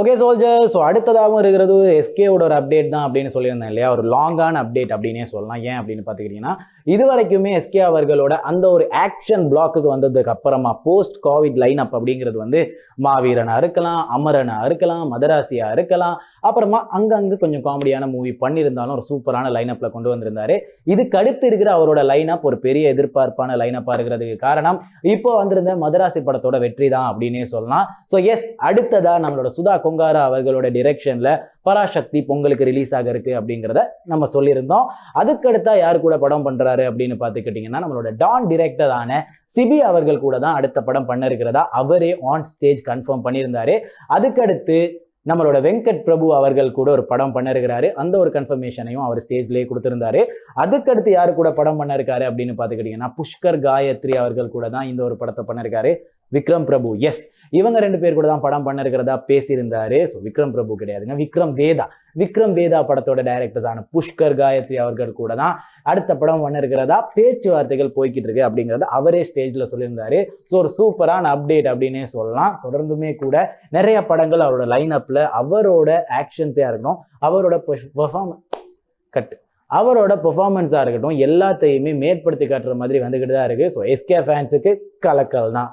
Okay soldier so அடுத்ததாகவும் இருக்கிறது எஸ்கேவோட ஒரு update தான் அப்படின்னு சொல்லியிருந்தேன் இல்லையா? ஒரு லாங்கான அப்டேட் அப்படின்னே சொல்லலாம். ஏன் அப்படின்னு பார்த்துக்கிட்டிங்கன்னா இது வரைக்குமே எஸ்கே அவர்களோட அந்த ஒரு ஆக்ஷன் பிளாக்குக்கு வந்ததுக்கு அப்புறமா போஸ்ட் கோவிட் லைன் அப் அப்படிங்கிறது வந்து மாவீரனாக இருக்கலாம் அமரனாக இருக்கலாம் மதராசியாக இருக்கலாம். அப்புறமா அங்கங்கே கொஞ்சம் காமெடியான மூவி பண்ணியிருந்தாலும் ஒரு சூப்பரான லைனப்பில் கொண்டு வந்திருந்தாரு. இதுக்கு அடுத்து இருக்கிற அவரோட லைனப் ஒரு பெரிய எதிர்பார்ப்பான லைனப்பாக இருக்கிறதுக்கு காரணம் இப்போ வந்திருந்த மதராசி படத்தோட வெற்றி தான் அப்படின்னே சொல்லலாம். ஸோ எஸ் அடுத்ததாக நம்மளோட சுதா கொங்காரா அவர்களோட டிரெக்ஷனில் பராசக்தி பொங்கலுக்கு ரிலீஸ் ஆக இருக்கு அப்படிங்கிறத நம்ம சொல்லியிருந்தோம். அதுக்கடுத்தா யார் கூட படம் பண்றாரு அப்படின்னு பார்த்துக்கிட்டிங்கன்னா நம்மளோட டான் டிரெக்டரான சிபி அவர்கள் கூட தான் அடுத்த படம் பண்ண இருக்கிறதா அவரே ஆன் ஸ்டேஜ் கன்ஃபார்ம் பண்ணியிருந்தாரு. அதுக்கடுத்து நம்மளோட வெங்கட் பிரபு அவர்கள் கூட ஒரு படம் பண்ண இருக்கிறாரு அந்த ஒரு கன்ஃபர்மேஷனையும் அவர் ஸ்டேஜ்லேயே கொடுத்துருந்தாரு. அதுக்கடுத்து யாரு கூட படம் பண்ண இருக்காரு அப்படின்னு பார்த்துக்கிட்டிங்கன்னா புஷ்கர் காயத்ரி அவர்கள் கூட தான் இந்த ஒரு படத்தை பண்ணிருக்காரு. விக்ரம் பிரபு எஸ் இவங்க ரெண்டு பேர் கூட தான் படம் பண்ண இருக்கிறதா பேசியிருந்தாரு. ஸோ விக்ரம் பிரபு கிடையாதுங்க. விக்ரம் வேதா. விக்ரம் வேதா படத்தோட டைரக்டர்ஸான புஷ்கர் காயத்ரி அவர்கள் கூட தான் அடுத்த படம் பண்ண இருக்கிறதா பேச்சுவார்த்தைகள் போய்கிட்டு இருக்கு அப்படிங்கிறத அவரே ஸ்டேஜில் சொல்லியிருந்தாரு. ஸோ ஒரு சூப்பரான அப்டேட் அப்படின்னே சொல்லலாம். தொடர்ந்துமே கூட நிறைய படங்கள் அவரோட லைன் அப்பில் அவரோட ஆக்ஷன்ஸாக இருக்கணும் அவரோட பெர்ஃபார்ம் கட் அவரோட பெர்ஃபார்மன்ஸாக இருக்கட்டும் எல்லாத்தையுமே மேற்படுத்தி காட்டுற மாதிரி வந்துக்கிட்டு தான் இருக்குது ஸோ எஸ்கே ஃபேன்ஸுக்கு கலக்கல் தான்.